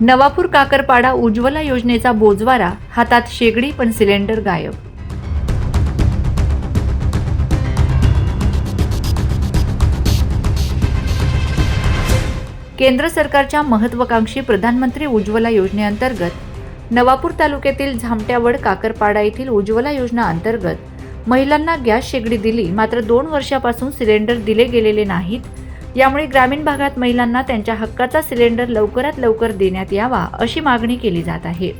नवापूर काकरपाडा उज्ज्वला योजनेचा बोजवारा हातात शेगडी पण सिलेंडर गायब. केंद्र सरकारच्या महत्वाकांक्षी प्रधानमंत्री उज्ज्वला योजनेअंतर्गत नवापूर तालुक्यातील झामट्यावड काकरपाडा येथील उज्ज्वला योजना अंतर्गत महिलांना गॅस शेगडी दिली मात्र दोन वर्षापासून सिलेंडर दिले गेलेले नाहीत यामुळे ग्रामीण भागात महिलांना त्यांच्या हक्काचा सिलेंडर लवकरात लवकर देण्यात यावा अशी मागणी केली जात आहे.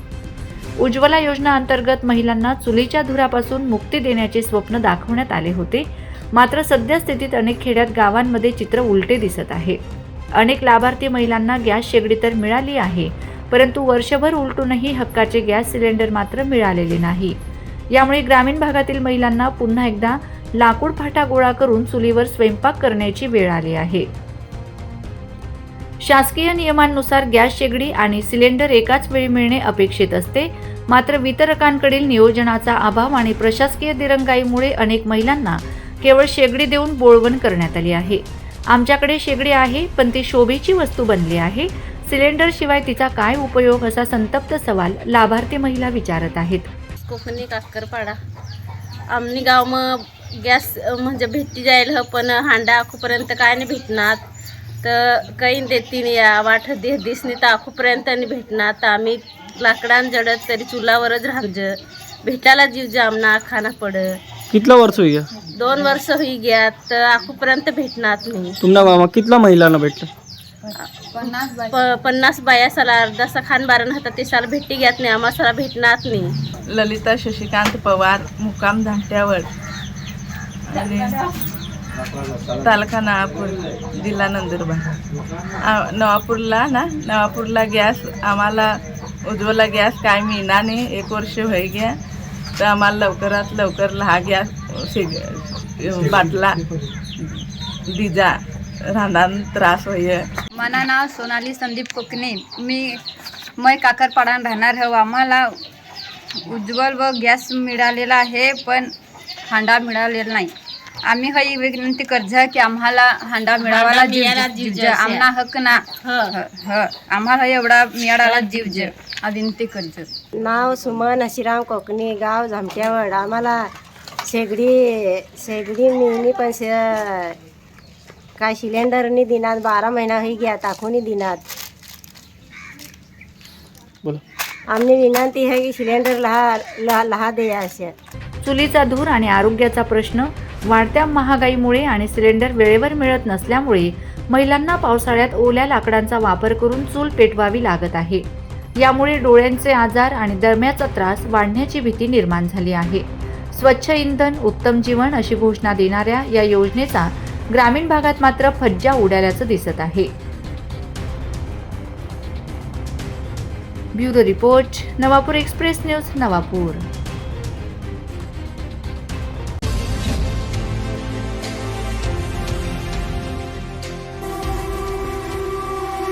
उज्ज्वला योजना अंतर्गत महिलांना चुलीच्या धुरापासून मुक्ती देण्याचे स्वप्न दाखवण्यात आले होते. मात्र सद्यस्थितीत अनेक खेड्यात गावांमध्ये चित्र उलटे दिसत आहे. अनेक लाभार्थी महिलांना गॅस शेगडी तर मिळाली आहे परंतु वर्षभर उलटूनही हक्काचे गॅस सिलेंडर मात्र मिळालेले नाही. यामुळे ग्रामीण भागातील महिलांना पुन्हा एकदा लाकूड फाटा गोळा करून चुलीवर स्वयंपाक करण्याची वेळ आली आहे. शासकीय नियमांनुसार गॅस शेगडी आणि सिलेंडर एकाच वेळी मिळणे अपेक्षित असते. मात्र वितरकांकडील नियोजनाचा अभाव आणि प्रशासकीय दिरंगाईमुळे अनेक महिलांना केवळ शेगडी देऊन बोळवण करण्यात आली आहे. आमच्याकडे शेगडी आहे पण ती शोभेची वस्तू बनली आहे. सिलेंडर शिवाय तिचा काय उपयोग असा संतप्त सवाल लाभार्थी महिला विचारत आहेत. कोकणी काकरपाडा. आमनी गाव मग गॅस म्हणजे भेटी जाईल ह पण हांडा आखूपर्यंत काय नाही भेटणार. तर काही देतीन या वाट दे दिसनी तर आखूपर्यंत नाही भेटणार. तर आम्ही लाकडान जडत तरी चुलावरच राहज भेटायला जीव जामना खाना पड. कितलं वर्ष होई गया दोन वर्ष होई गया तर आखूपर्यंत भेटणार नाही. तुमना मामा कितला महिलांना भेटलं? प पन्नास बाया साला अर्धा खान बारण होता ते साला भेटी घेत नाही आम्हाला साला भेटणार नाही. ललिता शशिकांत पवार मुक्काम धांट्यावर आणि तालुका नवापूर जिल्हा नंदुरबार. नवापूरला ना नवापूरला गॅस आम्हाला उज्ज्वला गॅस काय मिळणार नाही एक वर्ष व्हाय गया. तर आम्हाला लवकरात लवकर हा गॅस शिग बाटला दिजा राहणार त्रास होय मला नाव सोनाली संदीप कोकणे. मी मै काकरपाडा राहणार हो आम्हाला उज्ज्वल व गॅस मिळालेला आहे पण हांडा मिळालेला नाही. आम्ही ही विनंती कर्ज की आम्हाला हांडा मिळावाला जीव आमना हक ना. ह. ह. ह. आम्हाला एवढा मिळाला जीव जे विनंती कर्ज नाव सुमन हशिराम कोकणी गाव झामट्यावड. आम्हाला शेगडी शेगडी मिळणी पण शे काय सिलेंडरनी दिनात बारा महिना होई गया टाकूनी दिनात. बोला. आमनी विनंती आहे की सिलेंडर लहा लहा लहा द्या असे. चुलीचा धूर आणि आरोग्याचा प्रश्न वाढत्या महागाईमुळे आणि सिलेंडर वेळेवर मिळत नसल्यामुळे महिलांना पावसाळ्यात ओल्या लाकडांचा वापर करून चूल पेटवावी लागत आहे. यामुळे डोळ्यांचे आजार आणि दरम्याचा त्रास वाढण्याची भीती निर्माण झाली आहे. स्वच्छ इंधन उत्तम जीवन अशी घोषणा देणाऱ्या या योजनेचा ग्रामीण भागात मात्र फज्जा उडाल्याचं दिसत आहे. Bureau report Navapur express news Navapur.